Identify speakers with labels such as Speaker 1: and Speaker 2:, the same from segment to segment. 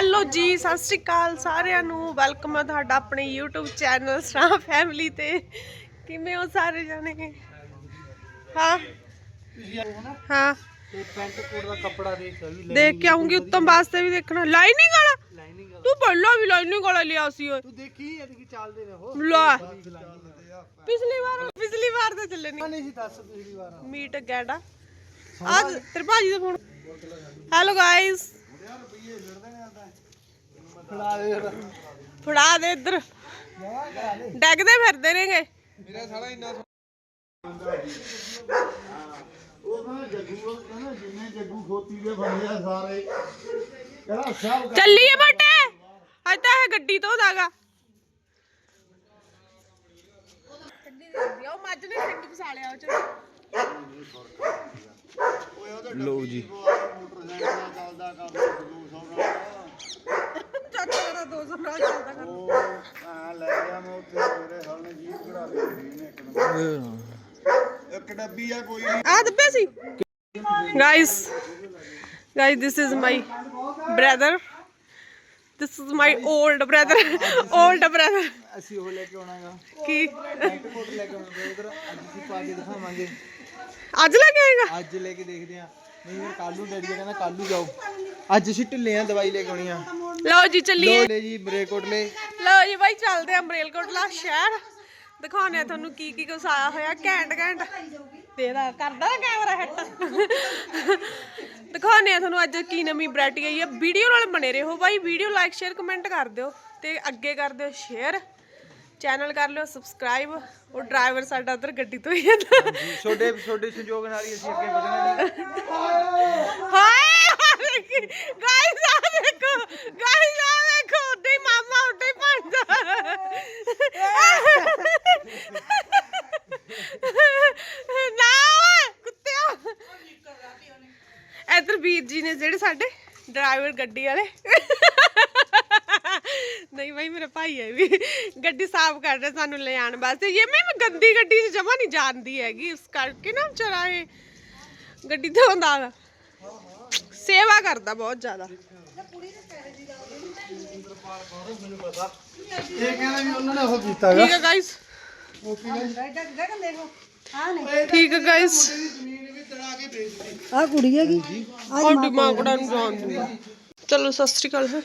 Speaker 1: Hello ਜੀ ਸਤਿ ਸ਼੍ਰੀ ਅਕਾਲ ਸਾਰਿਆਂ ਨੂੰ। ਵੈਲਕਮ ਹੈ ਤੁਹਾਡਾ ਆਪਣੇ YouTube ਚੈਨਲ ਸਰਾ ਫੈਮਿਲੀ ਤੇ। ਕਿਵੇਂ ਹੋ ਸਾਰੇ ਜਣੇ? ਹਾਂ? ਹਾਂ।
Speaker 2: ਤੇ ਪੈਂਟ ਕੋਟ ਦਾ ਕੱਪੜਾ ਦੇਖ ਵੀ
Speaker 1: ਦੇਖ ਕੇ ਆਉਂਗੀ ਉੱਤਮ ਵਾਸਤੇ ਵੀ ਦੇਖਣਾ। ਲਾਈਨਿੰਗ ਵਾਲਾ?
Speaker 2: ਲਾਈਨਿੰਗ
Speaker 1: ਤੂੰ ਪਹਿਲਾਂ ਵੀ ਲਾਈਨਿੰਗ ਵਾਲਾ ਲਿਆ ਸੀ ਓਏ।
Speaker 2: ਤੂੰ ਦੇਖੀ ਐਤਕੀ ਚੱਲਦੇ ਨੇ ਉਹ?
Speaker 1: ਲੈ। ਪਿਛਲੀ ਵਾਰ। ਪਿਛਲੀ ਵਾਰ ਤਾਂ ਚੱਲੇ ਨਹੀਂ
Speaker 2: ਨਹੀਂ ਸੀ ਦੱਸ ਪਿਛਲੀ ਵਾਰ।
Speaker 1: ਮੀਟ ਗੈਂਡਾ। ਆ ਤੇਰੇ ਭਾਜੀ ਦਾ ਫੋਨ ਹੈਲੋ ਗਾਇਸ ਫੜਾ ਦੇ ਇੱਧਰ ਡੈਗਦੇ ਫਿਰਦੇ ਨੇਗੇ
Speaker 2: ਮੇਰਾ ਸਾਲਾ ਇੰਨਾ ਉਹ ਕਹਿੰਦਾ ਜੱਗੂ ਕਹਿੰਦਾ ਜਿੰਨੇ ਜੱਗੂ ਖੋਤੀ ਦੇ ਬੰਦੇ ਆ ਸਾਰੇ ਕਹਿੰਦਾ ਸਭ
Speaker 1: ਚੱਲੀਏ ਬਟੇ ਅੱਜ ਤਾਂ ਇਹ ਗੱਡੀ ਤੋਂ ਦਾਗਾ ਉਹ ਮੱਝ ਨੇ ਸਿੰਗ ਫਸਾਲਿਆ ਉਹ ਚ
Speaker 2: ਲੋ ਜੀ। ਚੱਲਦਾ ਕਰ 200
Speaker 1: ਚਾਚਾ ਦਾ 200 ਨਾਲ ਚੱਲਦਾ ਕਰ
Speaker 2: ਉਹ ਆ ਲੈ ਗਿਆ ਮੈਂ ਉੱਥੇ ਮੇਰੇ ਹਾਲ ਨੇ ਜੀਪ ਕਢਾ ਲਈ ਨੇ ਇੱਕ ਨੰਬਰ ਇੱਕ ਡੱਬੀ ਆ ਕੋਈ ਨਹੀਂ
Speaker 1: ਆ ਦੱਬੇ ਸੀ। Guys guys this is my brother this is my old brother old brother
Speaker 2: ਅਸੀਂ ਉਹ ਲੈ ਕੇ ਆਉਣਾਗਾ
Speaker 1: ਕੀ?
Speaker 2: ਕੋਟ ਲੈ ਕੇ ਆਉਣਾ ਉਧਰ ਅੱਜ ਅਸੀਂ ਪਾ ਕੇ ਦਿਖਾਵਾਂਗੇ।
Speaker 1: ਅੱਜ ਲੈ ਕੇ ਆਏਗਾ?
Speaker 2: ਅੱਜ ਲੈ ਕੇ ਦੇਖਦੇ ਆ ਨਹੀਂ ਫਿਰ ਕੱਲ ਨੂੰ ਡੈਡੀ ਕਹਿੰਦਾ ਕੱਲ ਨੂੰ ਜਾਓ। ਅੱਜ ਅਸੀਂ ਢਿੱਲੇ ਆ ਦਵਾਈ ਲੈ ਕੇ ਆਉਣੀ ਆ।
Speaker 1: ਲਓ ਜੀ ਚੱਲੀਏ।
Speaker 2: ਲੋ ਜੀ ਬ੍ਰੇਕ ਕੋਟ ਲੈ
Speaker 1: ਲਓ ਜੀ ਬਾਈ ਚੱਲਦੇ ਆ ਮਰੇਲਕੋਟਲਾ ਸ਼ਹਿਰ। ਦਿਖਾਉਂਦੇ ਆ ਤੁਹਾਨੂੰ ਕੀ ਕੀ ਕੁਛ ਆਇਆ ਹੋਇਆ। ਘੈਂਟ ਘੈਂਟ। ਤੇਰਾ ਕਰਦਾ ਕੈਮਰਾ ਹਿੱਟ। ਦਿਖਾਉਂਦੇ ਆ ਤੁਹਾਨੂੰ ਅੱਜ ਕੀ ਨਵੀਂ ਵੈਰਾਈਟੀ ਆਈ ਹੈ ਵੀਡੀਓ ਨਾਲ ਬਣੇ ਰਹੋ ਬਾਈ। ਵੀਡੀਓ ਲਾਈਕ ਸ਼ੇਅਰ ਕਮੈਂਟ ਕਰ ਦਿਓ ਤੇ ਅੱਗੇ ਕਰ ਦਿਓ ਸ਼ੇਅਰ ਚੈਨਲ ਕਰ ਲਿਓ ਸਬਸਕ੍ਰਾਈਬ ਉਹ ਡਰਾਈਵਰ ਸਾਡਾ ਉਧਰ ਗੱਡੀ ਤੋਂ ਹੀ ਜਾਂਦਾ।
Speaker 2: ਛੋਡੇ ਛੋਡੇ ਸੰਜੋਗ ਨਾਲ ਹੀ ਅਸੀਂ ਅੱਗੇ ਵਧਣਾ ਨਹੀਂ
Speaker 1: ਹਾਏ ਗਾਇਸ ਆ ਦੇਖੋ ਗਾਇਸ ਆ ਦੇਖੋ ਉੱਡੇ ਮਾਮਾ ਉੱਡੇ ਭਾਂਜਾ। ਨਾ ਓਏ ਕੁੱਤਿਆ ਇਧਰ ਵੀਰ ਜੀ ਨੇ ਜਿਹੜੇ ਸਾਡੇ ਡਰਾਈਵਰ ਗੱਡੀ ਵਾਲੇ। ਨਹੀਂ ਭਾਈ ਮੇਰਾ ਭਾਈ ਹੈ ਵੀ। ਗੱਡੀ ਸਾਫ਼ ਕਰ ਰਿਹਾ ਸਾਨੂੰ ਲੈ ਆਉਣ ਵਾਸਤੇ। ਇਹ ਮੈਂ ਗੰਦੀ ਗੱਡੀ 'ਚ ਜਮਾ ਨਹੀਂ ਜਾਣਦੀ ਹੈਗੀ। ਇਸ ਕਰਕੇ ਨਾ ਵਿਚਾਰਾ ਇਹ ਗੱਡੀ ਧੋਂਦਾ। ਸੇਵਾ ਕਰਦਾ ਬਹੁਤ ਜ਼ਿਆਦਾ।
Speaker 2: ਇਹ ਕਹਿੰਦਾ ਵੀ ਉਹਨਾਂ ਨੇ ਉਹ ਕੀਤਾ
Speaker 1: ਠੀਕ ਹੈ ਗਾਇਸ ਹੈ ਗਾਇਸ
Speaker 2: ਜ਼ਮੀਨ ਵੀ ਤੜਾ ਕੇ ਵੇਚਦੀ
Speaker 3: ਆ ਕੁੜੀ ਹੈਗੀ?
Speaker 1: ਔਰ ਦਿਮਾਗੜਾ ਨੂੰ ਜਾਣ ਦੂੰਗਾ ਚਲੋ ਸਤਿ ਸ਼੍ਰੀ ਅਕਾਲ ਫਿਰ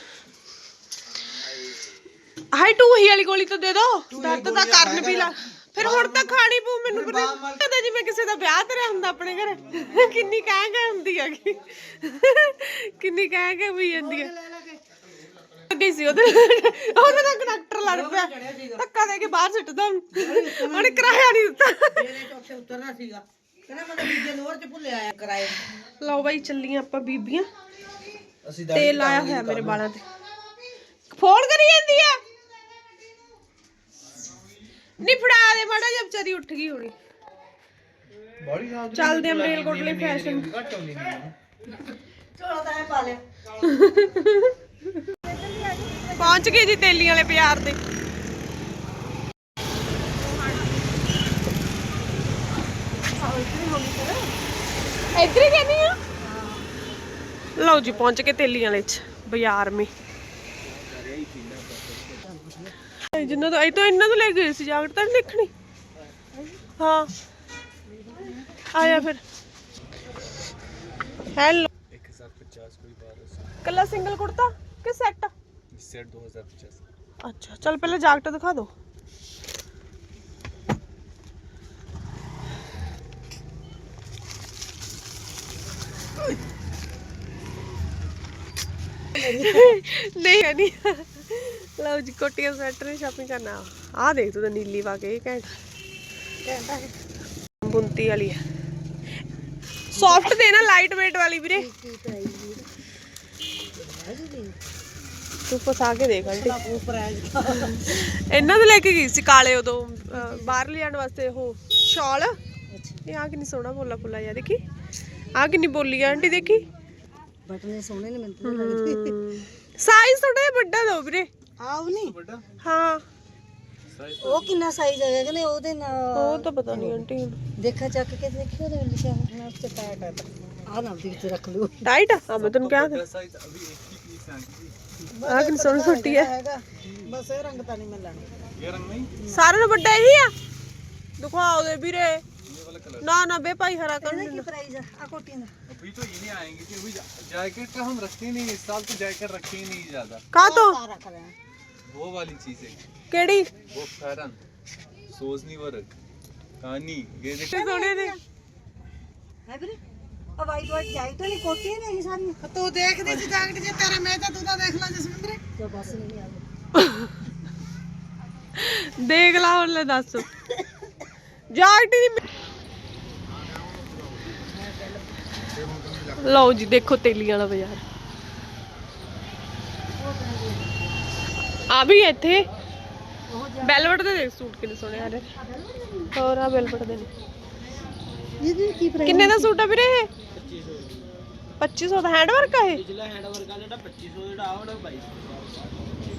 Speaker 1: ਹਾਈ ਟੂ ਹੀ ਵਾਲੀ ਗੋਲੀ ਤਾਂ ਦੇ ਦੋ। ਦਰਦ ਤਾਂ ਕਰਨ ਵੀ ਲਾ ਫਿਰ ਹੁਣ ਤਾਂ ਖਾਣੀ ਪਊ ਮੈਨੂੰ ਪਤਾ ਜਿਵੇਂ ਕਿਸੇ ਦਾ ਵਿਆਹ ਤੇਰਾ ਹੁੰਦਾ ਆਪਣੇ ਘਰ। ਕਿੰਨੀ ਕਹਿ ਕੇ ਹੁੰਦੀ ਹੈਗੀ। ਕਿੰਨੀ ਕਹਿ ਕੇ ਹੋਈ ਜਾਂਦੀ ਹੈ। ਗਈ ਸੀ ਉਹਦੇ ਉਹਦੇ ਨਾਲ ਕਨੈਕਟਰ ਲੜ ਪਿਆ ਧੱਕਾ ਦੇ ਕੇ ਬਾਹਰ ਸਿੱਟਦਾ। ਉਹਨੂੰ। ਉਹਨੇ ਕਿਰਾਇਆ ਨਹੀਂ ਦਿੱਤਾ।
Speaker 3: ਚੌਥੇ ਉਤਰਨਾ ਸੀਗਾ। ਕਹਿੰਦਾ ਮੈਂ ਤਾਂ ਦੂਜੇ ਲੋਰ ਚ ਭੁੱਲਿਆ ਆਇਆ ਕਿਰਾਏ
Speaker 1: ਲਓ ਬਾਈ ਚੱਲੀਆਂ ਆਪਾਂ ਬੀਬੀਆਂ।
Speaker 2: ਅਸੀਂ
Speaker 1: ਤੇਲ ਲਾਇਆ ਹੋਇਆ ਮੇਰੇ ਵਾਲਾਂ ਤੇ। ਫੋਨ ਕਰੀ ਜਾਂਦੀ ਆ? ਨਹੀਂ ਫੜਾ ਦੇ ਮਾੜਾ ਜਿਹਾ ਵਿਚਾਰੀ ਉੱਠ ਗਈ ਹੋਣੀ।
Speaker 2: ਬੜੀ ਸਾਹ
Speaker 1: ਚੱਲਦੇ ਆ ਮਰੇਲਕੋਟਲੇ ਫੈਸ਼ਨ
Speaker 2: ਘੱਟ ਆਉਂਦੀ ਨਹੀਂ
Speaker 3: ਚਲੋ ਤਾਂ ਇਹ ਪਾ ਲਿਆ।
Speaker 1: ਪਹੁੰਚ ਗਏ ਜੀ ਤੇਲੀ ਵਾਲੇ ਬਾਜ਼ਾਰ ਦੇ ਇੱਧਰ ਹੀ ਕਹਿੰਦੀ ਆ। ਲਓ ਜੀ ਪਹੁੰਚ ਕੇ ਤੇਲੀ ਵਾਲੇ ਚ ਬਾਜ਼ਾਰ ਮੇ। ਜਿੰਨਾ ਤੋਂ ਇਹ ਤਾਂ ਇਹਨਾਂ ਤੋਂ ਲੈ ਗਏ ਸੀ ਜਾਕਟ ਤਾਂ ਦੇਖਣੀ। ਹਾਂ। ਆਇਆ ਫਿਰ। ਹੈਲੋ
Speaker 2: 1050 ਕੋਈ ਬਾਰ
Speaker 1: ਕੱਲਾ ਸਿੰਗਲ ਕੁੜਤਾ ਕਿ ਸੈੱਟ
Speaker 2: ਸੈਟ 2050
Speaker 1: ਅੱਛਾ ਚੱਲ ਪਹਿਲਾਂ ਜਾਕਟ ਦਿਖਾ ਦਿਓ ਨਹੀਂ ਹੈ ਨਹੀਂ। ਲਓ ਜੀ ਕੋਟੀਆਂ ਸਵੈਟਰ ਦੀ ਸ਼ਾਪਿੰਗ ਕਰਨਾ। ਆਹ ਦੇਖ ਤੂੰ ਤਾਂ ਨੀਲੀ ਪਾ ਕੇ ਇਹ ਘੈਂਟ। ਬੁੰਤੀ ਵਾਲੀ ਹੈ। ਸੌਫਟ ਦੇ ਨਾ ਲਾਈਟ weight ਵਾਲੀ ਵੀਰੇ ਤੂੰ ਫਸਾ ਕੇ ਦੇਖ ਆਂਟੀ। ਇਹਨਾਂ ਦੇ ਲੈ ਕੇ ਗਈ ਸੀ ਕਾਲੇ ਉਦੋਂ ਅਹ, ਬਾਹਰ ਲਿਆਉਣ ਵਾਸਤੇ ਉਹ ਸ਼ਾਲ। ਇਹ ਆ ਕਿੰਨੀ ਸੋਹਣਾ ਬੋਲਾ ਫੁੱਲਾ ਜਿਹਾ ਦੇਖੀ? ਆ ਕਿੰਨੀ ਬੋਲੀ ਆ ਆਂਟੀ ਦੇਖੀ?
Speaker 3: ਬਟਨੇ ਸੋਹਣੇ ਨੇ ਮੈਨੂੰ ਤਾਂ ਲੱਗਦੇ।
Speaker 1: ਸਾਈਜ਼ ਥੋੜਾ ਜਿਹਾ ਵੱਡਾ ਦੋ ਵੀਰੇ।
Speaker 3: ਆਉ ਨਹੀਂ?
Speaker 2: ਵੱਡਾ?
Speaker 1: ਹਾਂ।
Speaker 3: ਉਹ ਕਿੰਨਾ ਸਾਈਜ਼ ਹੈਗਾ ਕਹਿੰਦੇ ਉਹਦੇ ਨਾਲ
Speaker 1: ਉਹ ਤਾਂ ਪਤਾ ਨਹੀਂ ਆਂਟੀ।
Speaker 3: ਦੇਖਾ ਚੱਕ ਕੇ ਦੇਖੀ ਉਹਦੇ ਵਿੱਚ ਲਿਖਿਆ ਹੋਣਾ ਉਸ ਤੇ ਟਾਇਟ ਹੈ ਆ ਨਾ ਦੀ ਤੇ ਰੱਖ ਲਓ।
Speaker 1: ਟਾਈਟ ਆ ਮੈਂ ਤੈਨੂੰ ਕਿਹਾ ਤਾਂ।
Speaker 2: ਸਾਈਜ਼ ਅਭੀ ਇੱਕ ਹੀ ਪੀਸ
Speaker 1: ਆਹ ਕਿੰਨੀ ਸੋਹਣੀ ਛੁੱਟੀ ਹੈ
Speaker 3: ਹੈਗਾ ਬਸ ਇਹ ਰੰਗ ਤਾਂ ਨਹੀਂ ਮਿਲਣਾ
Speaker 2: ये रंग नहीं
Speaker 1: ਸਾਰਿਆਂ ਨੂੰ ਵੱਡਾ ਇਹੀ ਆ ਦਿਖਾਓ ਦੇ ਵੀਰੇ ਨਾ ਨਾ ਬੇ ਭਾਈ ਹਰਾ ਕਰ
Speaker 3: ਪ੍ਰਾਈਸ ਆ ਕੋਟੀਆਂ ਦਾ
Speaker 2: अभी तो ये नहीं आएंगे कि अभी जैकेट का हम रखते ही नहीं इस साल तो जैकेट रखे ही नहीं ज्यादा
Speaker 1: ਕਾ ਤੋਂ
Speaker 3: ਆ ਰੱਖ ਲੈ
Speaker 2: वो वाली चीज है
Speaker 1: ਕਿਹੜੀ
Speaker 2: वो फैरन सोजनी वर्क कहानी ये देख
Speaker 1: ਸੋਹਣੇ ਨੇ
Speaker 3: ਹੈ ਵੀਰੇ ਆ ਵਾਈਟ ਵਾਈਟ ਜਾਈਟ ਵਾਲੀ ਕੋਟੀਆਂ ਨੇ ਇਹ ਸਾਰੀਆਂ ਤੂੰ ਦੇਖਦੀ ਸੀ ਜਾਕਟ ਜੇ ਤੇਰੇ ਮੈਂ ਤਾਂ ਤੂੰ ਤਾਂ ਦੇਖ ਲੈ ਜਸਵਿੰਦਰੇ। ਜੋ ਬਸ ਨਹੀਂ ਆ
Speaker 1: ਦੇਖ ਲਾ ਹੁਣ ਲੈ ਦੱਸ। ਜਾਕਟ ਨਹੀਂ ਲਓ ਜੀ ਦੇਖੋ ਤੇਲੀਆਂ ਵਾਲਾ ਬਾਜ਼ਾਰ। ਆ ਵੀ ਇੱਥੇ। ਬੈਲਵਟ ਦੇ ਦੇਖ ਸੂਟ ਕਿੰਨੇ ਸੋਹਣੇ ਆ ਰਹੇ ਹੋਰ ਆ ਬੈਲਵਟ ਦੇ ਨੇ।
Speaker 3: ਇਹਦੀ ਕੀ ਪ੍ਰਾਈਸ
Speaker 1: ਕਿੰਨੇ ਦਾ ਸੂਟ ਆ ਵੀਰੇ ਇਹ? 2500 ਦਾ ਹੈਂਡ ਵਰਕ ਆ ਇਹ?
Speaker 4: ਜਿਹੜਾ ਹੈਂਡ ਵਰਕ ਆ ਜਿਹੜਾ 2500 ਜਿਹੜਾ ਆ ਉਹਦਾ 2200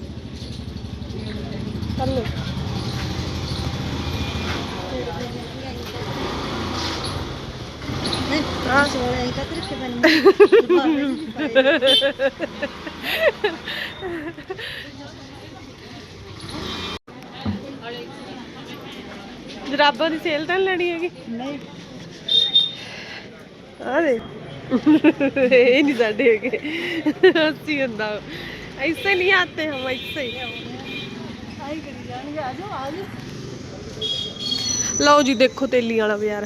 Speaker 1: ਕਰ ਲਓ
Speaker 3: ਨਹੀਂ
Speaker 1: ਹਾਂ
Speaker 3: ਸੋਹਣਾ ਇਹ ਕਤਰ ਕੇ ਬਣ
Speaker 1: ਜਰਾਬਾਂ ਦੀ ਸੇਲ ਤਾਂ ਲੈਣੀ ਹੈਗੀ?
Speaker 3: ਨਹੀਂ।
Speaker 1: ਆ ਦੇ ਇਹ ਨਹੀਂ ਸਾਡੇ ਹੈਗੇ। ਅਸੀਂ ਹੁੰਦਾ।
Speaker 3: ਕਰੀ ਜਾਣਗੇ ਆ ਜਾਓ ਆ ਜਾਓ।
Speaker 1: ਲਓ ਜੀ ਦੇਖੋ ਤੇਲੀ ਵਾਲਾ ਬਾਜ਼ਾਰ।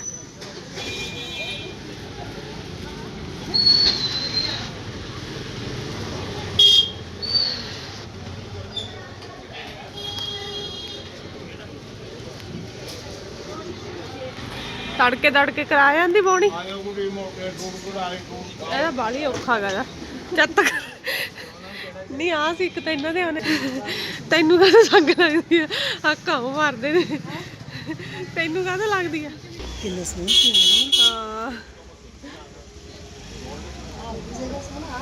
Speaker 1: ਤੜਕੇ ਤੜਕੇ ਕਰਾ ਜਾਂਦੀ ਬੋਣੀ ਇਹਦਾ ਬਾਲੀ ਔਖਾ ਗਾ ਜਦ ਤੱਕ ਨਹੀਂ ਆ ਸੀ ਇੱਕ ਤਾਂ ਇਹਨਾਂ ਦੇ ਉਹਨੇ ਤੈਨੂੰ ਕਾਹਦਾ ਸੰਗ ਲੱਗਦੀ ਆ? ਹੱਕਾਂ ਮਾਰਦੇ ਨੇ। ਤੈਨੂੰ ਕਾਹਦਾ ਲੱਗਦੀ ਆ?
Speaker 3: ਕਿੰਨੇ ਸੋਹਣੇ
Speaker 1: ਹਾਂ।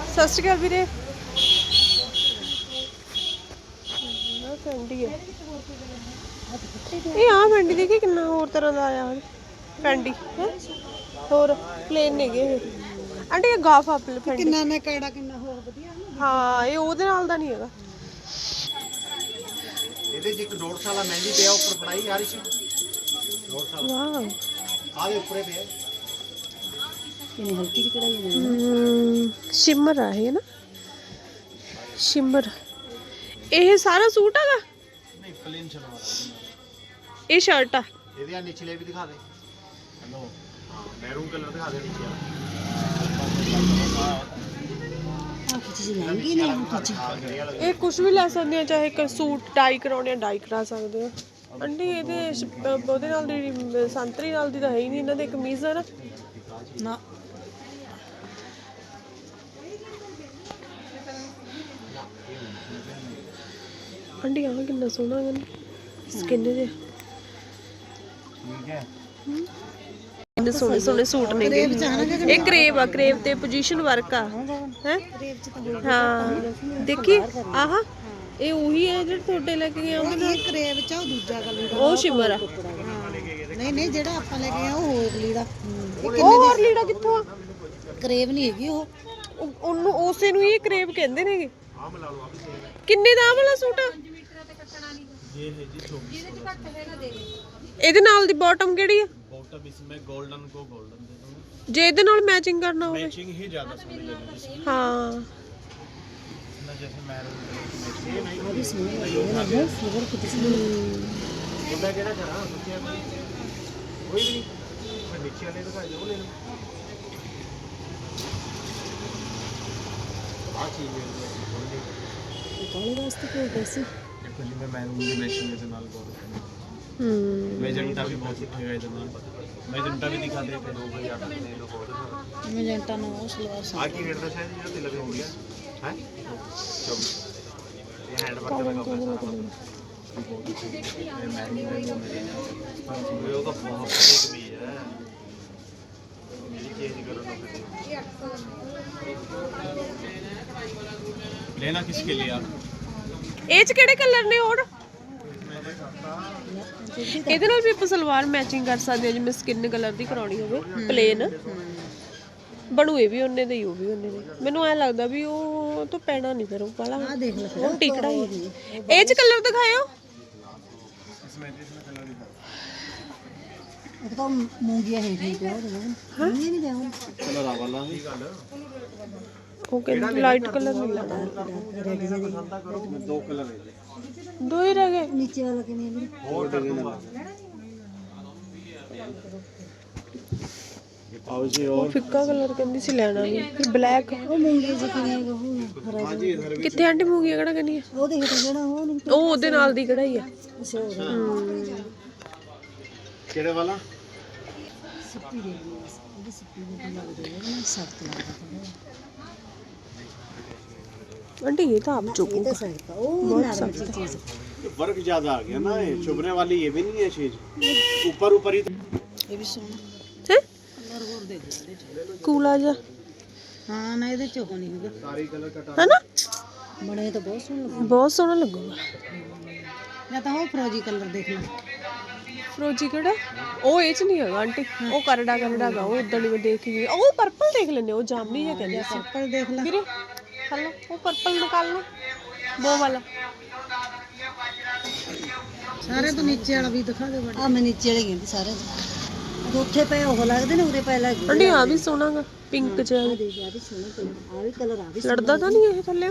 Speaker 1: ਸਤਿ ਸ਼੍ਰੀ ਅਕਾਲ ਵੀਰੇ। ਨਾ ਫੈਂਡੀ ਹੈ ਇਹ ਆ ਫੈਂਡੀ ਦੇਖੀ ਕਿੰਨਾ ਹੋਰ ਤਰ੍ਹਾਂ ਦਾ ਆਇਆ ਹੋਇਆ ਫੈਂਡੀ ਹੈਂ? ਹੋਰ ਪਲੇਨ ਨੇਗੇ ਇਹ। ਆਂਟੀ ਇਹ ਗਾਫ ਆ ਫੈਂਡੀ।
Speaker 3: ਕਿੰਨਾ ਨੇ ਕਿਹੜਾ ਕਿੰਨਾ ਹੋਰ ਵਧੀਆ ਨਾ।
Speaker 1: ਹਾਂ ਇਹ ਉਹਦੇ ਨਾਲ ਦਾ ਨਹੀਂ ਹੈਗਾ।
Speaker 4: ਇਹਦੇ 'ਚ ਇੱਕ ਡੋੜ ਸਾਲਾ ਮਹਿੰਦੀ ਪਿਆ ਉੱਪਰ ਬਣਾਈ ਯਾਰ ਇਸ ਡੋੜ ਸਾਲਾ
Speaker 1: ਵਾਹ
Speaker 4: ਆਦੇ ਉੱਪਰੇ ਪਿਆ।
Speaker 3: ਕਿੰਨੀ ਹਲਕੀ ਜਿਹੀ ਕਢਾਈ ਹੈ
Speaker 1: ਸ਼ਿਮਰ ਆ ਇਹ ਨਾ। ਸ਼ਿਮਰ। ਇਹ ਸਾਰਾ ਸੂਟ ਹੈਗਾ?
Speaker 4: ਨਹੀਂ ਪਲੇਨ ਚਲਵਾ
Speaker 1: ਇਹ ਸ਼ਰਟ ਆ।
Speaker 4: ਇਹਦੇ ਆ ਨਿਚਲੇ ਵੀ ਦਿਖਾ ਦੇ। ਹਾਂ ਮੈਰੂਨ ਕਲਰ ਦਿਖਾ ਦੇ ਨੀਚੇ
Speaker 3: ਮਹਿੰਗੀ ਨਹੀਂ
Speaker 1: ਇਹ ਕੁਝ ਵੀ ਲੈ ਸਕਦੇ ਆ ਚਾਹੇ ਇੱਕ ਸੂਟ ਡਾਈ ਕਰਾਉਣੇ ਆ ਡਾਈ ਕਰਾ ਸਕਦੇ ਆ। ਆਂਟੀ ਇਹਦੇ ਸ਼- ਅਹ ਉਹਦੇ ਨਾਲ ਦੀ ਸੰਤਰੀ ਨਾਲ ਦੀ ਤਾਂ ਹੈ ਹੀ ਨਹੀਂ ਇਹਨਾਂ ਦੇ ਕਮੀਜ਼ ਆ ਨਾ।
Speaker 3: ਨਾ।
Speaker 1: ਆਂਟੀ ਆ ਕਿੰਨਾ ਸੋਹਣਾ ਹੈ ਸਕਿਨ ਦੇ?
Speaker 4: ਠੀਕ ਹੈ।
Speaker 1: ਇੰਨੇ ਸੋਹਣੇ ਸੋਹਣੇ ਸੂਟ ਨੇ ਗੇ। ਇਹ ਕਰੇਵ ਆ ਕਰੇਵ ਤੇ ਪੋਜੀਸ਼ਨ ਵਰਕ ਆ। ਹੈ? ਹਾਂ ਦੇਖੀ? ਆਹ ਇਹ ਉਹੀ ਹੈ ਜਿਹੜੇ ਤੁਹਾਡੇ ਲੈ ਕੇ ਆ ਨਾਲ
Speaker 3: ਇਹ ਕਰੇਬ ਚ ਆ, ਉਹ ਦੂਜਾ ਕਲਰ
Speaker 1: ਉਹ ਸ਼ਿਮਰ ਆ।
Speaker 3: ਨਹੀਂ ਨਹੀਂ ਜਿਹੜਾ ਆਪਾਂ ਲੈ ਕੇ ਆਏ ਉਹ ਹੋਗਲੀ ਦਾ
Speaker 1: ਉਹ ਹੋਰ ਲੀੜਾ ਕਿੱਥੋਂ ਆ?
Speaker 3: ਕਰੇਬ ਨਹੀਂ ਹੈਗੀ ਉਹ।
Speaker 1: ਉਹ- ਉਹਨੂੰ ਉਸੇ ਨੂੰ ਹੀ ਇਹ ਕਰੇਵ ਕਹਿੰਦੇ ਨੇਗੇ। ਕਿੰਨੇ ਦਾ ਆਹ ਵਾਲਾ ਸੂਟ ਆ? ਇਹਦੇ ਨਾਲ ਦੀ ਬਾਟਮ ਕਿਹੜੀ ਆ?
Speaker 4: बॉटम इसमें गोल्डन को गोल्डन दे दूंगा
Speaker 1: ਜੇ ਇਹਦੇ ਨਾਲ ਮੈਚਿੰਗ ਕਰਨਾ ਹੋਵੇ
Speaker 4: मैचिंग ही ज्यादा सोनी लगेगी इसमें
Speaker 1: ਹਾਂ
Speaker 4: ना जैसे मैरून कलर की मैचिंग
Speaker 3: ਵੀ ਸੋਹਣੀ ਲੱਗਦੀ ਹੈ ਨਾ ਫਲਵਰ ਕਿਤੇ ਸੋਹਣੀ
Speaker 4: मुद्दा केड़ा करा बच्चे कोई भी नहीं मैं नीचे वाले दिखा दो ले लो आ चीज ले लो
Speaker 3: ਕਾਲੇ ਵਾਸਤੇ ਕੋਈ ਪੈਸੇ
Speaker 4: देखो जी मैं मैरून ਦੀ ਮੈਚਿੰਗ ਦੇ ਨਾਲ ਗੌਰ ਕਰਨੀ
Speaker 1: ਹੂੰ
Speaker 4: ਮੈਜੈਂਟਾ ਵੀ ਬਹੁਤ ਉੱਠੇਗਾ ਇਹਦੇ ਨਾਲ ਮੈਜੈਂਟਾ ਵੀ ਦਿਖਾ ਦੇ ਤੇ 2000 ਦੇ ਲੈ ਲਓ ਹੋਰ
Speaker 3: ਮੈਜੈਂਟਾ ਨਾ ਉਹ ਸਲਵਾਰ
Speaker 4: ਆ ਕੀ ਰੇਟ ਦਾ ਸ਼ਾਇਦ ਜਿਹੜਾ ਤਿਲਕ ਹੋ ਗਿਆ ਹੈ ਚਲੋ ਇਹ ਹੈਂਡ ਵਰਕ ਦਾ ਕੰਮ ਹੈ ਇਹ ਮਹਿੰਗੀ ਹੈ ਮੇਰੇ ਉਹ ਤਾਂ ਬਹੁਤ ਵਧੀਆ ਕਮੀਜ਼ ਹੈ ਮੇਰੀ ਚੇਂਜ ਕਰੋ ਨਾ लेना किसके लिए आप
Speaker 1: ਇਹ ਚ ਕਿਹੜੇ ਕਲਰ ਨੇ ਹੋਰ ਇਹਦੇ ਨਾਲ ਵੀ ਆਪਾਂ ਸਲਵਾਰ ਮੈਚਿੰਗ ਕਰ ਸਕਦੇ ਹਾਂ ਜਿਵੇਂ ਸਕਿਨ ਕਲਰ ਦੀ ਕਰਾਉਣੀ ਹੋਵੇ ਪਲੇਨ ਬਣੂ ਇਹ ਵੀ ਉਹਨੇ ਦੇ ਹੀ ਉਹ ਵੀ ਉਹਨੇ ਦੇ। ਮੈਨੂੰ ਐ ਲੱਗਦਾ ਵੀ ਉਹ ਤਾਂ ਪੈਣਾ ਨਹੀਂ ਫਿਰ ਉਹ ਵਾਲਾ।
Speaker 3: ਆ ਦੇਖ ਲੈ ਫਿਰ
Speaker 1: ਉਹ ਟਿਕੜਾ ਹੀ ਇਹ ਚ ਕਲਰ ਦਿਖਾਇਓ।
Speaker 3: ਉਹ ਤਾਂ ਮੂੰਗੀਆਂ ਹੈ ਠੀਕ ਹੈ? ਉਹ ਮੂੰਗੀ ਨਹੀਂ ਜਾਉਂ
Speaker 4: ਕਲਰ ਆ ਵਾਲਾ ਵੀ
Speaker 1: ਉਹ ਕਹਿੰਦੇ ਲਾਈਟ ਕਲਰ ਨਹੀਂ
Speaker 3: ਰੈਡ ਜਿਹੇ
Speaker 4: ਦੋ ਕਲਰ ਹੈ
Speaker 1: ਦੋ ਹੀ ਰਹਿ ਗਏ।
Speaker 3: ਨੀਚੇ ਵਾਲਾ ਕਿਵੇਂ ਹੈ ਵੀਰੇ?
Speaker 4: ਹੋਰ ਕਰ ਦੂੰਗਾ ਆਓ ਜੀ
Speaker 1: ਉਹ ਫਿੱਕਾ ਕਲਰ ਕਹਿੰਦੀ ਸੀ ਲੈਣਾ ਨਹੀਂ ਬਲੈਕ।
Speaker 3: ਉਹ ਮੂੰਗੀ ਜਿਹੇ ਕਿਵੇਂ ਉਹ ਹਰਾ
Speaker 4: ਸਰ
Speaker 1: ਕਿੱਥੇ ਆਂਟੀ ਮੂੰਗੀ ਕਿਹੜਾ ਕਹਿੰਦੀ ਹੈ
Speaker 3: ਉਹ ਦੇਖ ਤਾਂ ਜਿਹੜਾ ਉਹ ਨਹੀਂ।
Speaker 1: ਉਹ ਉਹਦੇ ਨਾਲ ਦੀ ਕਢਾਈ ਹਮ,
Speaker 4: ਕਿਹੜੇ ਵਾਲਾ?
Speaker 3: ਸੱਪੀ ਦੇ ਦੀ ਸੱਪੀ ਦੇ ਲੱਗਦੇ ਨੇ ਨਾ ਸਖਤ ਲੱਗਦਾ ਥੋੜਾ
Speaker 1: ਆਂਟੀ ਇਹ ਤਾਂ ਆਪ ਚੁੱਪ
Speaker 3: ਇਹ ਤਾਂ ਸਖਤ ਆ ਉਹ ਨਰਮ ਜਿਹੀ ਚੀਜ਼
Speaker 4: वर्क ज्यादा आ गया ना ये चुभने वाली ये भी नहीं है चीज ऊपर ऊपर ही
Speaker 3: ਇਹ ਵੀ ਸੋਹਣਾ
Speaker 1: ਹੈ
Speaker 3: ਕਲਰ ਹੋਰ ਦੇ ਦੇ ਇਹਦੇ ਚ
Speaker 1: ਕੂਲਾ ਜਾ
Speaker 3: ਹਾਂ ਨਾ ਇਹਦੇ ਚ ਉਹ ਨਹੀਂ ਹੈਗਾ
Speaker 4: सारी कलर कटा
Speaker 1: ਹੈਨਾ
Speaker 3: ਬਣੇ ਤਾਂ ਬਹੁਤ ਸੋਹਣਾ ਲੱਗਦਾ
Speaker 1: ਬਹੁਤ ਸੋਹਣਾ ਲੱਗੂਗਾ
Speaker 3: ਜਾਂ ਤਾਂ ਉਹ ਫਰੋਜੀ ਕਲਰ ਦੇਖ ਲੈ
Speaker 1: ਫਰੋਜੀ ਕਿਹੜਾ ਉਹ ਇਹ ਚ ਨਹੀਂ ਹੈਗਾ ਆਂਟੀ ਉਹ ਕਰੜਾ ਕਰੜਾ ਗਾ ਉਹ ਉਦੋਂ ਹੀ ਮੈਂ ਦੇਖ ਗਈ ਉਹ ਪਰਪਲ ਦੇਖ ਲੈਨੇ ਉਹ ਜਾਮਨੀ ਜਿਹਾ ਕਹਿੰਦੇ ਸੀ
Speaker 3: ਪਰਪਲ ਦੇਖ ਲੈ
Speaker 1: ਵੀਰੇ ਹਲੋ ਉਹ ਪਰਪਲ ਨਿਕਾਲ ਲਓ वो वाला
Speaker 3: ਸਾਰੇ ਤੋਂ ਨੀਚੇ ਵਾਲਾ ਵੀ ਦਿਖਾ ਦੇ ਆ ਮੈਂ ਨੀਚੇ ਵਾਲੇ ਕਹਿੰਦੀ ਸਾਰੇ ਤੋਂ ਉੱਥੇ ਪਏ ਉਹ ਲੱਗਦੇ ਨੇ ਉਰੇ ਪਏ ਲੱਗੇ
Speaker 1: ਆਂਟੀ ਆ ਵੀ ਸੋਹਣਾ ਗਾ ਪਿੰਕ ਜਿਹਾ
Speaker 3: ਆ ਦੇਖ ਆ ਵੀ ਸੋਹਣਾ ਕਲਰ ਆ ਵੀ ਕਲਰ ਆ ਵੀ
Speaker 1: ਲੜਦਾ ਤਾਂ ਨਹੀਂ ਇਹ ਥੱਲੇ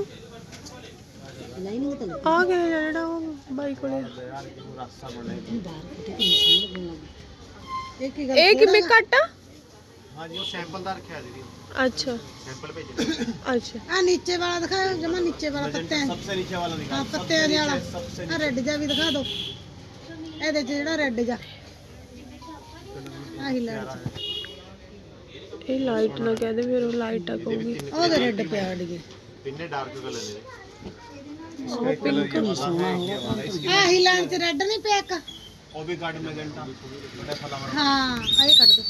Speaker 3: ਲਾਈਨਿੰਗ ਤਾਂ ਲੱਗੀ
Speaker 1: ਆ ਗਿਆ ਜਿਹੜਾ ਉਹ ਬਾਈ ਕੋਲੇ
Speaker 4: रास्ता बने
Speaker 3: ਬਾਹਰ ਕਿਤੇ ਕਿੰਨੀ ਸੋਹਣੀ ਲੱਗਣ ਲੱਗੀ ਇਹ ਕੀ ਗੱਲ
Speaker 1: ਇਹ ਕਿਵੇਂ ਕੱਟ ਆ
Speaker 4: हाँ जी वो सैंपल दा अच्छा। अच्छा।
Speaker 1: हाँ
Speaker 4: नीचे वाला
Speaker 1: दिखाओ
Speaker 3: जमा नीचे वाला पत्ते सबसे नीचे वाला दिखाओ
Speaker 4: हाँ पत्ते वाले
Speaker 3: वाला। हाँ रेड
Speaker 4: जा
Speaker 3: भी दिखा दो। ये देखिए जड़ा रेड जा। हाँ हिला ये लाइट ना
Speaker 1: कह दे फिर वो लाइट आ होगी ओ दे
Speaker 3: रेड पे हट गई
Speaker 4: पिन्ने डार्क कलर है
Speaker 1: ओ पिंक
Speaker 3: नहीं सोना है हाँ हिला रेड नहीं
Speaker 4: पे का ओ भी काट में घंटा हाँ
Speaker 3: ये काट दो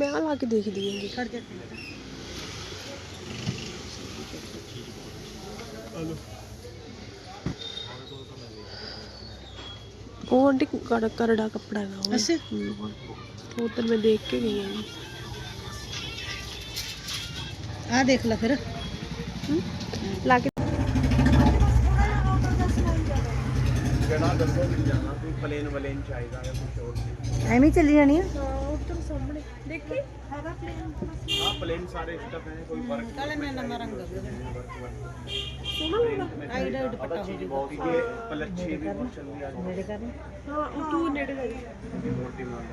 Speaker 3: मैं
Speaker 1: ला के देख दी कट के
Speaker 3: ਕੱਢ ਦੇ
Speaker 1: ਉਹ ਆਂਟੀ ਕੜ ਕਰੜਾ ਕੱਪੜਾ ਹੈਗਾ ਉਹ
Speaker 3: ਅੱਛਾ
Speaker 1: ਉਹ ਤਾਂ ਮੈਂ ਦੇਖ ਕੇ ਗਈ ਆਂ
Speaker 3: ਆ ਦੇਖ
Speaker 4: ਸਲਾਹ ਦੱਸੋ
Speaker 3: ਐਵੇਂ ਚੱਲੀ ਜਾਣੀ ਆ
Speaker 1: ਉੱਤਰ ਸਾਹਮਣੇ। ਦੇਖੀ?
Speaker 4: ਹੈਗਾ ਪਲੇਨ ਆ ਪਲੇਨ ਸਾਰੇ ਸਟਫ ਹੈ ਕੋਈ ਫ਼ਰਕ
Speaker 3: ਕਾਲੇ ਮੈਂ ਨੰਬਰ ਰੰਗ
Speaker 1: ਸੁਣਾ
Speaker 3: ਆਈਡਾ
Speaker 4: ਦੁਪੱਟਾ ਹੋ ਬਹੁਤ ਹੀ। ਪਲੱਛੀ ਵੀ ਬਹੁਤ ਚੱਲਦੀ ਆ।
Speaker 3: ਨੇੜੇ ਕਰ
Speaker 1: ਹਾਂ ਉਹ ਤੂੰ ਨੇੜੇ ਕਰ
Speaker 3: ਬਹੁਤ ਡਿਮਾਂਡ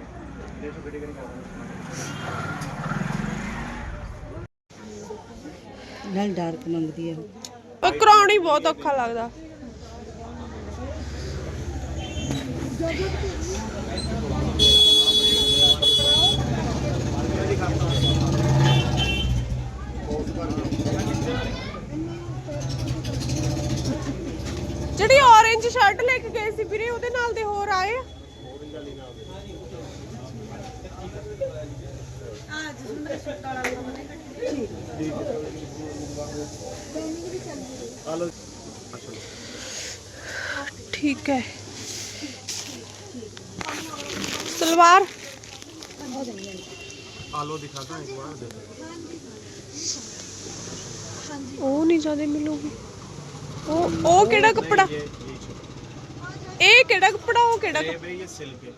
Speaker 3: ਮੰਗਦੀ ਹੈ ਉਹ
Speaker 1: ਬਹੁਤ ਔਖਾ ਲੱਗਦਾ। ਜਿਹੜੀ orange ਸ਼ਰਟ ਲੈ ਕੇ ਗਏ ਸੀ ਵੀਰੇ ਉਹਦੇ ਨਾਲ ਦੇ ਹੋਰ ਆਏ ਆ? ਠੀਕ ਹੈ। ਸਲਵਾਰ
Speaker 4: आलो दिखाता हूं एक बार देखो
Speaker 1: ਉਹ ਨਹੀਂ ਜਿਆਦਾ ਮਿਲੂਗੀ ਉਹ ਉਹ ਕਿਹੜਾ ਕੱਪੜਾ
Speaker 4: ये ये चलो
Speaker 1: ਇਹ ਕਿਹੜਾ ਕੱਪੜਾ ਉਹ ਕਿਹੜਾ
Speaker 4: ये भी ये सिल्क है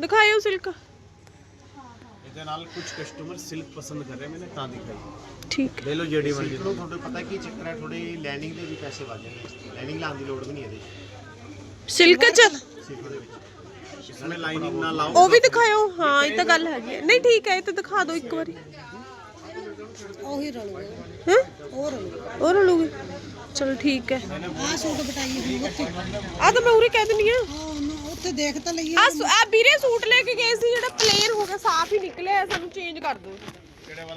Speaker 1: ਦਿਖਾਇਓ ਸਿਲਕ
Speaker 4: ਇਹਦੇ ਨਾਲ ਕੁਝ ਕਸਟਮਰ ਸਿਲਕ ਪਸੰਦ ਕਰ ਰਹੇ ਮੈਨੇ ਤਾਂ ਦਿਖਾਈ
Speaker 1: ਠੀਕ
Speaker 4: ਲੈ ਲਓ ਜਿਹੜੀ ਮਰਜ਼ੀ ਤੁਹਾਨੂੰ ਪਤਾ ਕੀ ਚੱਕਰ ਹੈ ਥੋੜੀ ਲੈਂਡਿੰਗ ਦੇ ਵੀ ਪੈਸੇ ਵੱਧ ਜਾਂਦੇ ਲੈਂਡਿੰਗ ਲਾਉਣ ਦੀ ਲੋੜ ਵੀ ਨਹੀਂ ਇਹਦੇ
Speaker 1: ਸਿਲਕ ਚ
Speaker 4: ਸਿਲਕ ਦੇ ਵਿੱਚ ਇਸਮੇ ਲਾਈਨਿੰਗ ਨਾ ਲਾਓ
Speaker 1: ਉਹ ਵੀ ਦਿਖਾਇਓ। ਹਾਂ ਇਹ ਤਾਂ ਗੱਲ ਹੈਗੀ ਹੈ। ਨਹੀਂ ਠੀਕ ਹੈ ਇਹ ਤਾਂ ਦਿਖਾ ਦਿਓ ਇੱਕ ਵਾਰੀ।
Speaker 3: ਉਹੀ ਰਲੂਗਾ।
Speaker 1: ਹੈ?
Speaker 3: ਉਹ ਰਲੂਗਾ।
Speaker 1: ਉਹ ਰਲੂਗੀ। ਚਲੋ ਠੀਕ ਹੈ।
Speaker 3: ਆ ਸੂਟ ਬਟਾਈ ਹੋਈ ਉੱਥੇ।
Speaker 1: ਆ ਤਾਂ ਮੈਂ ਉਰੇ ਕਹਿ ਦਿੰਨੀ ਆ
Speaker 3: ਉਹਨੂੰ ਉੱਥੇ ਦੇਖ ਤਾਂ ਲਈਏ।
Speaker 1: ਆ ਆ ਵੀਰੇ ਸੂਟ ਲੈ ਕੇ ਗਏ ਸੀ ਜਿਹੜਾ ਪਲੇਨ ਹੋ ਗਿਆ ਸਾਫ਼ ਹੀ ਨਿਕਲਿਆ ਹੈ, ਸਾਨੂੰ ਚੇਂਜ ਕਰ ਦਿਓ।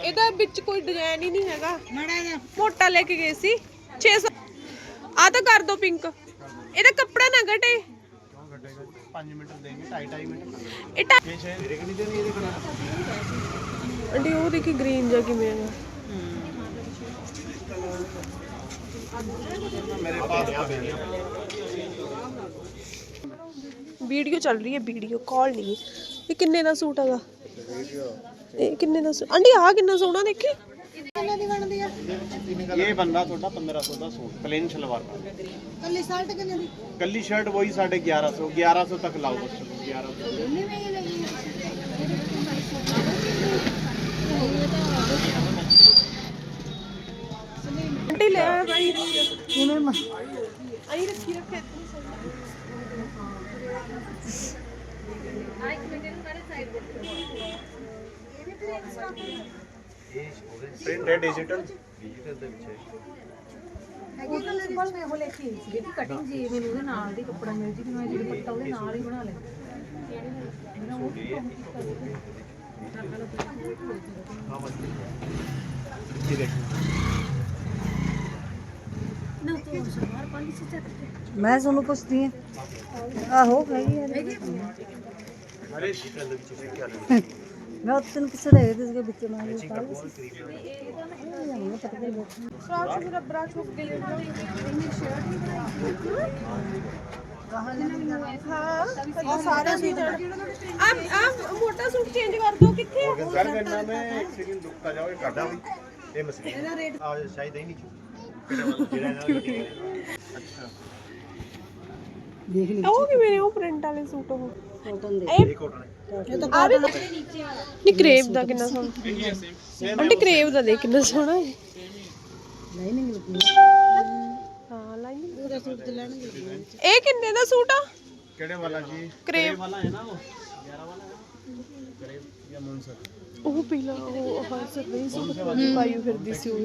Speaker 1: ਇਹਦਾ ਵਿੱਚ ਕੋਈ ਡਿਜ਼ਾਈਨ ਹੀ ਨਹੀਂ ਹੈਗਾ।
Speaker 3: ਮੜਾ ਜਾ
Speaker 1: ਮੋਟਾ ਲੈ ਕੇ ਗਏ ਸੀ 600 ਆ ਤਾਂ ਕਰ ਦਿਓ ਪਿੰਕ ਇਹਦਾ ਕੱਪੜਾ ਨਾ ਘਟੇ।
Speaker 4: 5 ਮਿੰਟ ਦੇਂਗੇ 2.5 2.5 ਮਿੰਟ
Speaker 1: ਇਹ ਟਾ-
Speaker 4: ਇਹ ਸ਼ਾਇਦ ਮੇਰੇ ਨਹੀਂ ਦੇਣੀ ਇਹਦੇ ਕੋਲ?
Speaker 1: ਆਂਟੀ ਉਹ ਦੇਖੀ ਗ੍ਰੀਨ ਜਿਹਾ ਕਿਵੇਂ ਹੈਗਾ ਵੀਡੀਓ ਚੱਲ ਰਹੀ ਹੈ ਵੀਡੀਓ ਕਾਲ ਨਹੀਂ। ਇਹ ਕਿੰਨੇ ਦਾ ਸੂਟ ਹੈਗਾ? ਇਹ ਕਿੰਨੇ ਦਾ ਸੂ- ਆਂਟੀ ਆ ਕਿੰਨਾ ਸੋਹਣਾ ਦੇਖੀ।
Speaker 3: ਕਿੰਨੇ ਦੀ ਬਣਦੀ ਆ?
Speaker 4: ਇਹ ਬੰਦਾ ਤੁਹਾਡਾ 1500 ਦਾ ਸੂਟ ਪਲੇਨ ਸਲਵਾਰ ਦਾ।
Speaker 3: ਕੱਲੀ ਸ਼ਰਟ ਕਿੰਨੇ ਦੀ?
Speaker 4: ਕੱਲੀ ਸ਼ਰਟ ਵही 1150 1100 ਤੱਕ ਲਾਓ ਬਸ। 1100
Speaker 1: ਆਂਟੀ ਲੈ ਆ ਭਾਈ
Speaker 3: ਕਿਵੇਂ ਮ-
Speaker 1: ਆਈ ਰੱਖੀ ਰੱਖੇ
Speaker 4: ਪ੍ਰਿੰਟ ਹੈ ਡਿਜੀਟਲ ਡਿਜੀਟਲ ਦੇ ਵਿੱਚ
Speaker 3: ਹੈਗੀ ਕੱਲੇ ਸਿੰਪਲ ਮੈਂ ਉਹ ਲੈ ਕੇ ਆਈ ਸੀ।
Speaker 5: ਕਟਿੰਗ ਜੀ ਮੈਨੂੰ ਉਹਦੇ ਨਾਲ ਦੀ ਕੱਪੜਾ ਮਿਲ ਜੀ ਮੈਂ ਜਿਹੜੀ ਪੱਟਾ ਉਹਦੇ ਨਾਲ ਹੀ ਬਣਾ ਲੈ
Speaker 4: ਇਹ ਦੇਖੋ।
Speaker 3: ਮੈਂ ਤੁਹਾਨੂੰ ਪੁੱਛਦੀ ਆਹੋ ਹੈਗੀ ਆ।
Speaker 4: ਹਰੇ ਸ਼ਿਕਲ ਦੇ ਵਿੱਚ ਸਿੱਕੇ ਵਾਲੇ
Speaker 3: ਮੈਂ ਉਹ ਤੈਨੂੰ ਕਿਸੇ ਦੇ ਦੇ ਸੀਗੇ ਵਿੱਚ ਮੈਂ ਉਹ ਪਾਈ ਸੀ ਇਹ ਹਮਨੇ ਪਤਾ ਨਹੀਂ ਸ਼ਾਰਟ
Speaker 1: ਮੇਰਾ ਬਰਾ ਛੁਪ ਗਈ ਇਹਨੇ ਸ਼ਰਟ ਨਹੀਂ ਬਣਾਈ ਕਹਾਂ ਨੇ ਹਾਂ ਸਾਰੇ ਸੂਟ ਆਪ ਆਪ ਮੋਟਾ ਸੂਟ ਚੇਂਜ ਕਰ ਦੋ ਕਿੱਥੇ ਹੈ
Speaker 4: ਸਰ ਮੈਂ ਮੈਂ ਇੱਕ ਸੈਕਿੰਡ ਰੁਕਤਾ ਜਾਓ ਇਹ ਕੱਢਾਂ ਵੀ। ਇਹ ਮਸਲੀ ਇਹਦਾ ਰੇਟ ਆ ਸ਼ਾਇਦ ਹੀ ਨਹੀਂ ਜਿਹੜਾ ਅੱਛਾ।
Speaker 3: ਦੇਖ ਲਈ।
Speaker 1: ਉਹ ਕਿ ਮੇਰੇ ਉਹ ਪ੍ਰਿੰਟ ਵਾਲੇ ਸੂਟ ਉਹ।
Speaker 3: ਕੋਟਨ ਦੇ।
Speaker 4: ਇਹ ਕੋਟਨ
Speaker 1: ਆ ਵੀ ਨਹੀਂ ਕਰੇਵ ਦਾ ਕਿੰਨਾ ਸੋਹਣਾ। ਆਂਟੀ ਕਰੇਵ ਦਾ ਦੇਖ ਕਿੰਨਾ ਸੋਹਣਾ ਹੈ।
Speaker 3: ਲਾਈਨਿੰਗ ਲੱਗੀ
Speaker 1: ਹਾਂ ਲਾਈਨਿੰਗ
Speaker 3: ਪੂਰਾ ਸੂਟ ਤੇ ਲੈਣਗੇ
Speaker 1: ਇਹ ਕਿੰਨੇ ਦਾ ਸੂਟ ਆ?
Speaker 4: ਕਿਹੜੇ ਵਾਲਾ ਜੀ?
Speaker 1: ਕਰੇਵ।
Speaker 4: ਵਾਲਾ ਹੈ ਨਾ ਉਹ? 11 ਵਾਲਾ ਹੈ ਕਰੇ ਜਾਂ ਮੁੰਸਰ
Speaker 1: ਉਹ ਪੀਲਾ ਉਹ ਹਾਂ ਸਰਵੀ ਸੂਟ ਪਾਈ ਪਾਈ ਫਿਰਦੀ ਸੀ ਉਹ।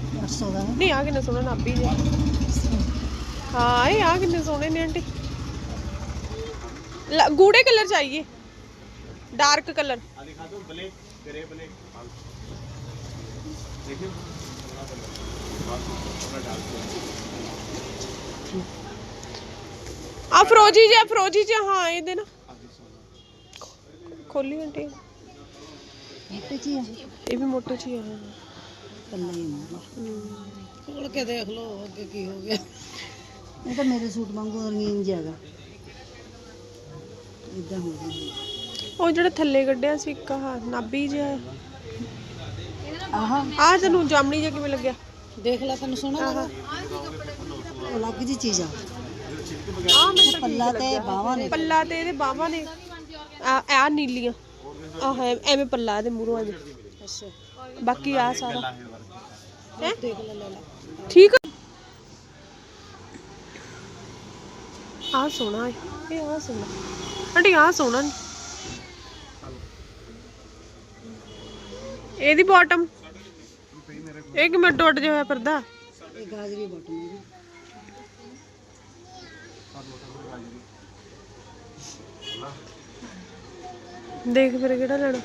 Speaker 3: ਸੋਹਣਾ
Speaker 1: ਨਹੀਂ ਆ ਕਿੰਨਾ ਸੋਹਣਾ ਨਾਭੀ ਜੇ। ਹਾਂ ਇਹ ਆ ਕਿੰਨੇ ਸੋਹਣੇ ਨੇ ਆਂਟੀ। ਗੂੜੇ ਕਲਰ
Speaker 4: ਚਾਹੀਏ। Dark colour.
Speaker 1: ਆ ਫਰੋਜੀ ਜੀ ਫਰੋਜੀ ਜੀ ਹਾਂ ਇਹਦੇ ਨਾ ਖੋਲੀ ਆਂਟੀ।
Speaker 3: ਇਹ ਤੇ ਜੀ
Speaker 1: ਇਹ ਵੀ ਮੋਟੇ ਜੀ ਆ।
Speaker 3: ਪੱਲਾ ਹੀ ਮਾਰਨਾ ਖੋਲ ਕੇ ਦੇਖ ਲਓ ਅੱਗੇ ਕੀ ਹੋ ਗਿਆ। ਇਹ ਤਾਂ ਮੇਰੇ ਸੂਟ ਵਾਂਗੂ ਰੰਗੀਨ ਜਿਹਾ ਹੈਗਾ। ਇਦਾਂ ਹੋ ਗਿਆ।
Speaker 1: ਉਹ ਜਿਹੜਾ ਥੱਲੇ ਕੱਢਿਆ ਸੀ ਇੱਕ ਆਹ ਨਾਭੀ ਜਿਹਾ।
Speaker 3: ਆਹਾ।
Speaker 1: ਆ ਤੈਨੂੰ ਜਾਮਣੀ ਜਿਹਾ ਕਿਵੇਂ ਲੱਗਿਆ?
Speaker 3: ਦੇਖ ਲੈ ਤੈਨੂੰ ਸੋਹਣਾ ਲੱਗਾ ਉਹ ਅਲੱਗ ਜੀ ਚੀਜ਼ ਆ।
Speaker 1: ਆ ਮੈਨੂੰ
Speaker 3: ਪੱਲਾ ਤੇ ਬਾਹਾਂ ਨੇ।
Speaker 1: ਪੱਲਾ ਤੇ ਇਹਦੇ ਬਾਹਾਂ ਨੇ। ਆ ਆ ਨੀਲੀਆਂ। ਆਹ ਐ- ਐਵੇਂ ਪੱਲਾ ਇਹਦੇ ਮੂਹਰੋਂ ਐਵੇਂ
Speaker 3: ਅੱਛਾ।
Speaker 1: ਬਾਕੀ ਆ ਸਾਰਾ। ਹੈ? ਠੀਕ ਆ। ਆ ਸੋਹਣਾ ਹੈ। ਇਹ ਆ ਸੋਹਣਾ। ਆਂਟੀ ਆ ਸੋਹਣਾ ਨੀ ਇਹਦੀ ਬਾਟਮ ਇਹ ਕਿ ਮੈਂ ਟੁੱਟ ਜਿਹਾ ਹੋਇਆ ਪਰਦਾ
Speaker 3: ਇਹ ਗਾਜਰੀ ਬਟਨ ਹੈ
Speaker 1: ਦੇਖ ਫਿਰ ਕਿਹੜਾ ਲੈਣਾ।